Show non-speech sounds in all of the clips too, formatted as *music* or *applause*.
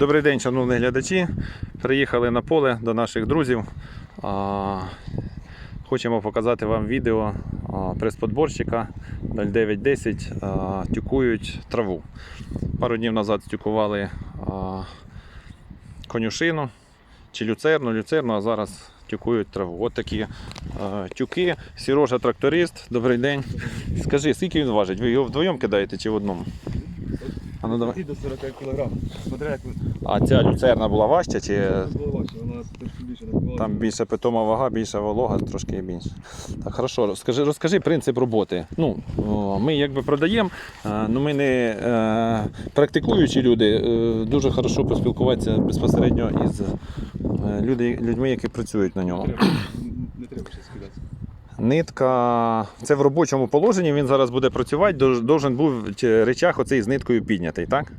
Добрий день, шановні глядачі. Приїхали на поле до наших друзів. Хочемо показати вам відео прес-подборщика 0910 тюкують траву. Пару днів назад стюкували конюшину чи люцерну, люцерну, а зараз тюкують траву. От такі тюки. Сірожа тракторист, добрий день. Скажи, скільки він важить? Ви його вдвоєм кидаєте чи в одному? А ну давай. до 40 кг. Смотря як А ця люцерна була важча чи вона важче, вона трошки більше набувала. там більше питома вага, більша волога, трошки більше. Так, хорошо, розкажи, розкажи принцип роботи. Ну, о, ми якби продаємо, е, ну ми не е, практикуючі люди, е, дуже хорошо поспілкуватися безпосередньо із е, люди, людьми, які працюють на ньому. Треба. Не треба скидати. Нитка, це в робочому положенні, він зараз буде працювати, должен був чи, речах оцей з ниткою піднятий, так?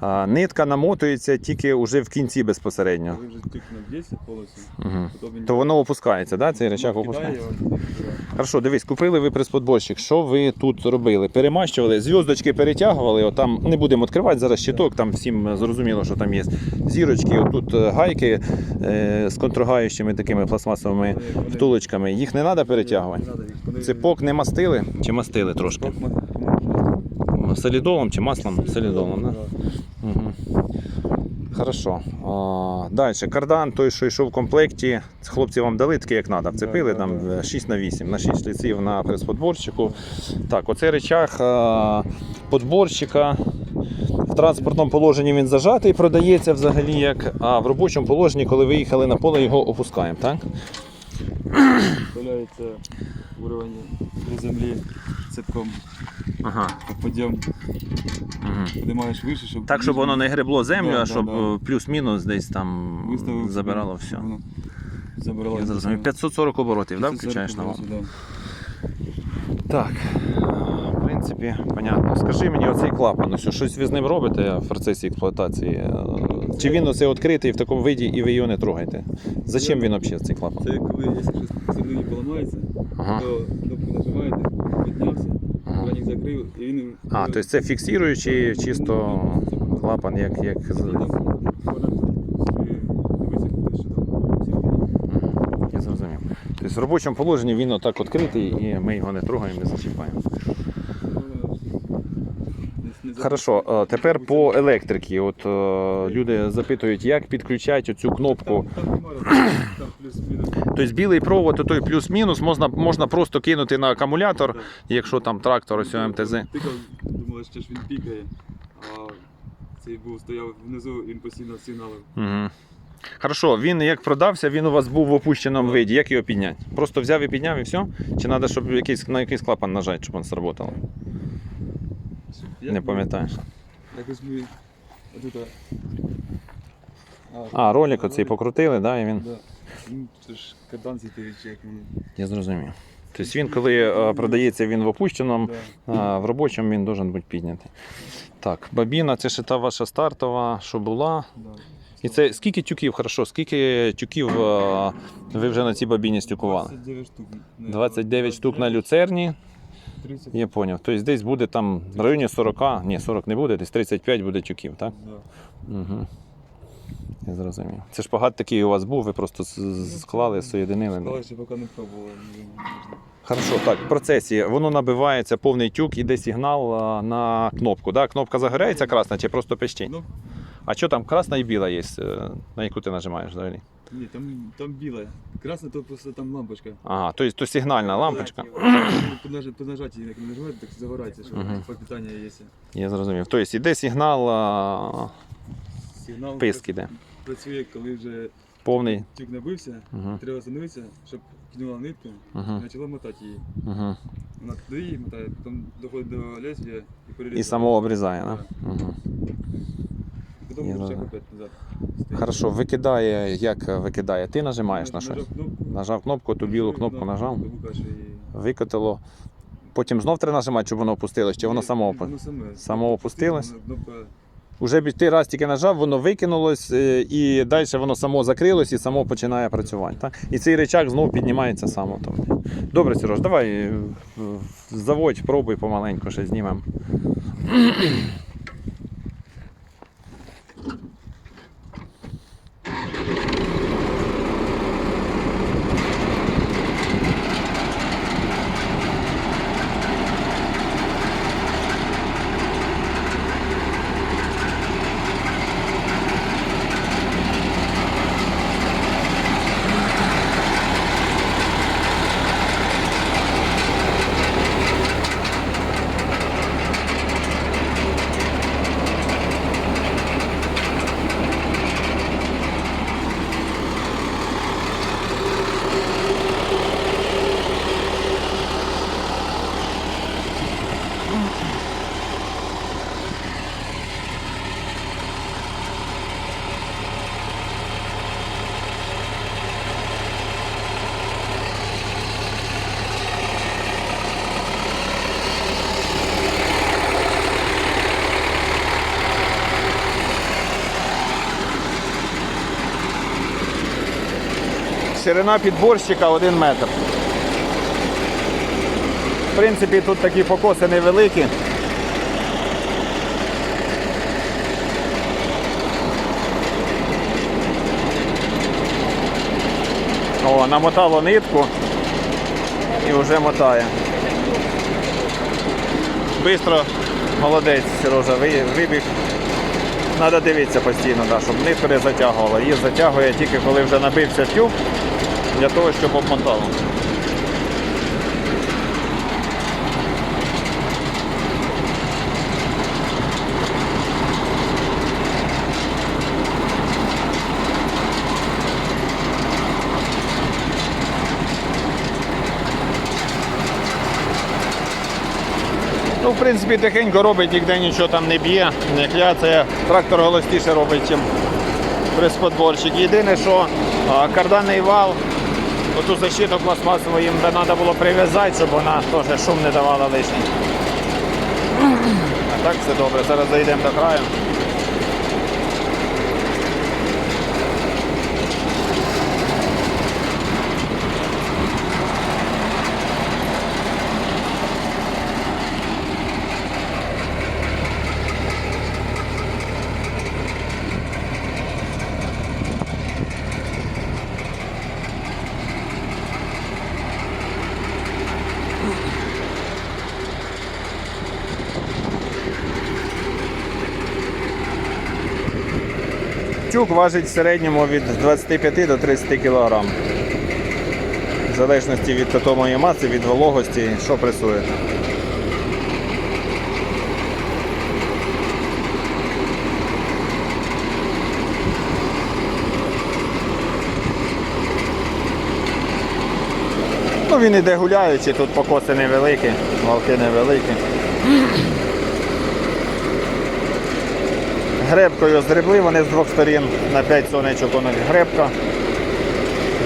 А, нитка намотується тільки вже в кінці безпосередньо. Коли вже на 10 повністю, Угу. то він То воно опускається, да? цей речах кидає, опускається? його, Хорошо, дивись, купили ви присподборщик. Що ви тут робили? Перемащували, зв'язочки перетягували, отам не будемо відкривати зараз щиток, там всім зрозуміло, що там є зірочки, отут е, гайки е, з контргаючими такими пластмасовими Вони- вони- втулочками. Їх не треба перетягувати. Не надо їх. Вони- Цепок не мастили чи мастили трошки? Цепок ма- Солідолом чи маслом? Солідолом, да? Да. Угу. Хорошо. А, далі. Кардан, той, що йшов в комплекті, хлопці вам дали такий, як треба. Вцепили Да, там да, да. 6 на 8 на 6 ліців на прес-подборщику. Так, оцей речах а, подборщика. В транспортному положенні він зажатий, продається взагалі як. А в робочому положенні, коли виїхали на поле, його опускаємо. Так? Уровень при землі цепком. Ага. Підйом Угу. підіймаєш вище, щоб... Так, щоб воно не гребло землю, Да, а да, щоб да. е, плюс-мінус десь там Виставив, забирало щоб все. воно Забирало. Я зрозумів. 540 оборотів, да, 540 включаєш на вал? да. Так, в принципі, понятно. Скажи мені оцей клапан, ось щось ви з ним робите в процесі експлуатації? Е, Чи він оце відкритий в такому виді і ви його не трогаєте? Зачем він взагалі цей клапан? Це коли, якщо посередині поламається, Ага. то кнопку нажимаєте, піднявся, Ага. краник закрив, і він... А, тобто це фіксуючий чисто клапан, як, як з- І там вона собі дивиться, що там всередині. я зрозумів. Тобто в робочому положенні він отак відкритий і ми його не трогаємо, не зачіпаємо. Хорошо, е, тепер по електриці. От е, люди запитують, як підключати оцю кнопку. *coughs* Тобто білий провод, той плюс-мінус, можна, можна просто кинути на акумулятор, якщо там трактор ось МТЗ. Тикав, думали, що ж він пікає, а цей був стояв внизу, він постійно сигналив. Угу. Хорошо, він як продався, він у вас був в опущеному виді. Як його підняти? Просто взяв і підняв і все? Чи треба, щоб якийсь, на якийсь клапан нажати, щоб він сработало? Не пам'ятаєш. Якось ми отут. А, ролик оцей покрутили, да, і він. Да. Ну, це ж кардан світовий як він. Я зрозумів. Тобто він, коли е, продається, він в опущеному, а в робочому він має бути піднятий. Так, бабіна, це ще та ваша стартова, що була. Да. І це скільки тюків, хорошо, скільки тюків е, ви вже на цій бабіні стюкували? 29 штук. 29 штук на люцерні, 30. я зрозумів. Тобто десь буде там в районі 40, ні, 40 не буде, десь 35 буде тюків, так? Да. Угу. Я зрозумів. Це шпагат такий у вас був, ви просто з- склали, соєдинили. Сказали, що поки не пробували. Хорошо, так, в процесі воно набивається повний тюк, іде сигнал а, на кнопку. Да? Кнопка загоряється красна чи просто пищить? Ну, А що там красна і біла є, е, на яку ти нажимаєш взагалі? ні, там, там біле. Красне, то просто там лампочка. Ага, то, есть то сигнальна лампочка. По наж- по нажатті, як нажимаєте, так загорається, що Мгм. по питання є. Я зрозумів. Тобто іде сигнал а, Сигнал писк іде. працює, коли вже Повний. тюк набився, Угу. треба остановитися, щоб кинула нитку Угу. і почала мотати її. Угу. Вона туди її мотає, потім доходить до лезвія і перерізає. І само обрізає, да? Угу. Потім рычаг зрозумів. опять назад. Хорошо, викидає, як викидає? Ти нажимаєш на щось? Нажав кнопку. Ту білу кнопку нажав, викотило. Потім знов треба нажимати, щоб воно опустилось, чи воно само опустилось? Само опустилось? Уже ти раз тільки нажав, воно викинулось, е, і далі воно само закрилось і само починає працювати. Так? І цей рычаг знову піднімається сам. Добре, Сереж, давай е, заводь, пробуй помаленьку, ще знімемо. Ширина підборщика 1 метр. В принципі, тут такі покоси невеликі. О, намотало нитку і вже мотає. Бистро, молодець, Сережа, ви- вибіг. Треба дивитися постійно, да, щоб нитку не затягувало. Її затягує тільки коли вже набився тюб для того, щоб обмотало. В принципі, тихенько робить, ніде нічого там не б'є, не кляцає. Трактор голосніше робить, ніж присподборщик. Єдине, що карданний вал, оту защиту пластмасову їм треба було прив'язати, щоб вона теж шум не давала лишній. А так все добре. Зараз зайдемо до краю. Тюк важить в середньому від 25 до 30 кг. В залежності від питомої маси, від вологості, що пресує. Ну, він іде гуляючи, тут покоси невеликі, валки невеликі. Гребкою згребли вони з двох сторін на 5 сонечок у них гребка.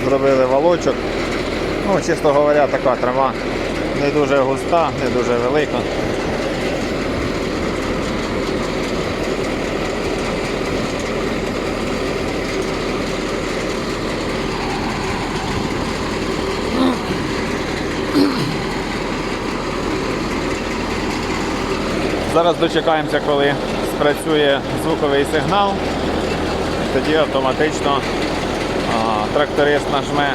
Зробили валочок. Ну, чисто говоря, така трава не дуже густа, не дуже велика. Зараз дочекаємося, коли спрацює звуковий сигнал. Тоді автоматично тракторист нажме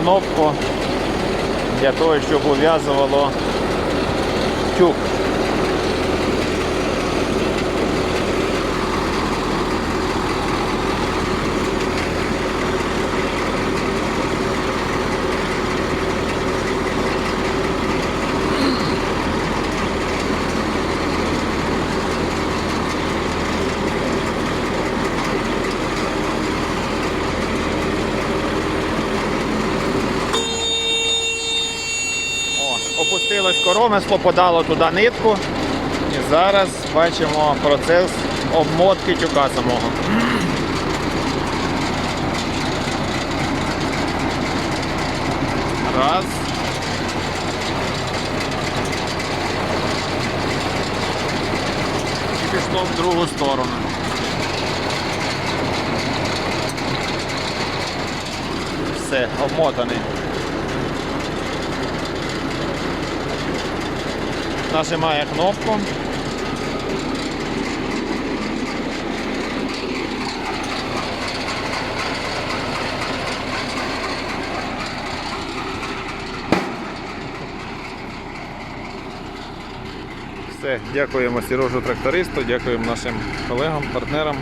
кнопку для того, щоб ув'язувало тюк. Опустилось коромисло, подало туди нитку. І зараз бачимо процес обмотки тюка самого. Раз. І пішло в другу сторону. Все, обмотаний. Нажимає кнопку. Все, дякуємо Сережу трактористу, дякуємо нашим колегам, партнерам.